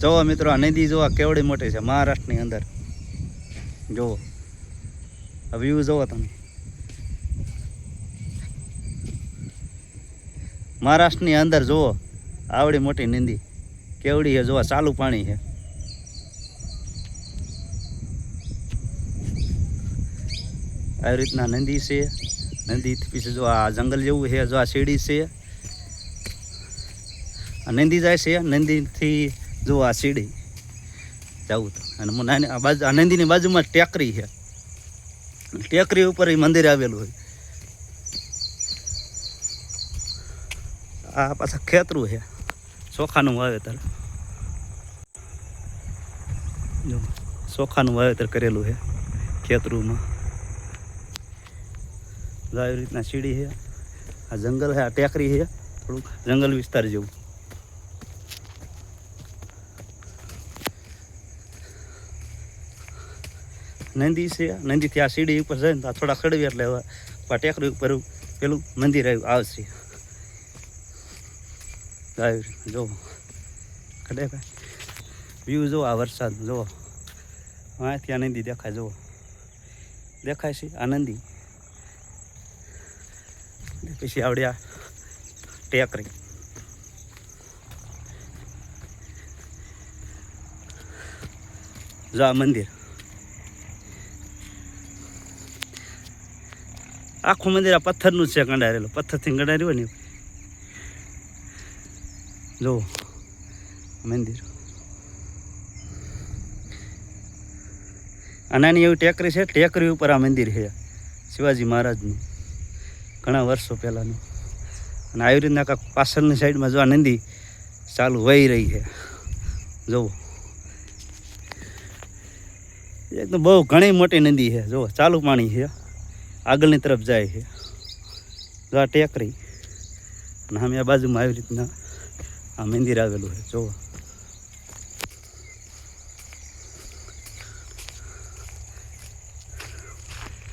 જોવો મિત્રો, આ નદી જોવા કેવડી મોટી છે, મહારાષ્ટ્રની અંદર. જુઓ. આ વ્યૂ જોવો તમે. મહારાષ્ટ્રની અંદર જુઓ, આવડી મોટી નદી. કેવડી છે જોવા ચાલુ પાણી છે. આવી રીતના નદી છે. નદી પછી જો આ જંગલ જેવું છે જો આ શેરડી છે. નંદી જાય છે, નંદીથી જો આ સીડી. જવું તો. અને નાની આ બાજુ આ નંદીની બાજુમાં ટેકરી છે. ટેકરી ઉપર એ મંદિર આવેલું હોય. આ પાછા ખેતરું છે. ચોખાનું વાવેતર. જો ચોખાનું વાવેતર કરેલું છે ખેતરુંમાં. આવી રીતના સીડી છે. આ જંગલ છે, આ ટેકરી છે. થોડુંક જંગલ વિસ્તાર જેવું. નંદી છે. નંદીથી આ સીડી ઉપર જાય ને તો આ થોડા ખડવેર એટલે હવે આ ટેકરી ઉપર પેલું મંદિર આવ્યું આવશે. આવી ખડે ભાઈ વ્યૂ જો આ વરસાદ, જુઓ. અહીંથી આ નંદી દેખાય, જુઓ. દેખાય છે આ નંદી. પછી આવડે આ ટેકરી. જો આ મંદિર. આખું મંદિર આ પથ્થરનું જ છે કંડારેલું. પથ્થરથી કંડાર્યું હોય ને જો મંદિર. આ નાની એવી ટેકરી છે, ટેકરી ઉપર આ મંદિર છે. શિવાજી મહારાજનું. ઘણા વર્ષો પહેલાંનું. અને આવી રીતના કાંક પાછળની સાઈડમાં જો આ નદી ચાલુ વહી રહી છે. જુઓ. એકદમ બહુ ઘણી મોટી નદી છે. જુઓ, ચાલુ પાણી છે. આગળની તરફ જાય છે. જો આ ટેકરી અને અમે આ બાજુમાં આવી રીતના આ મંદિર આવેલું છે. જુઓ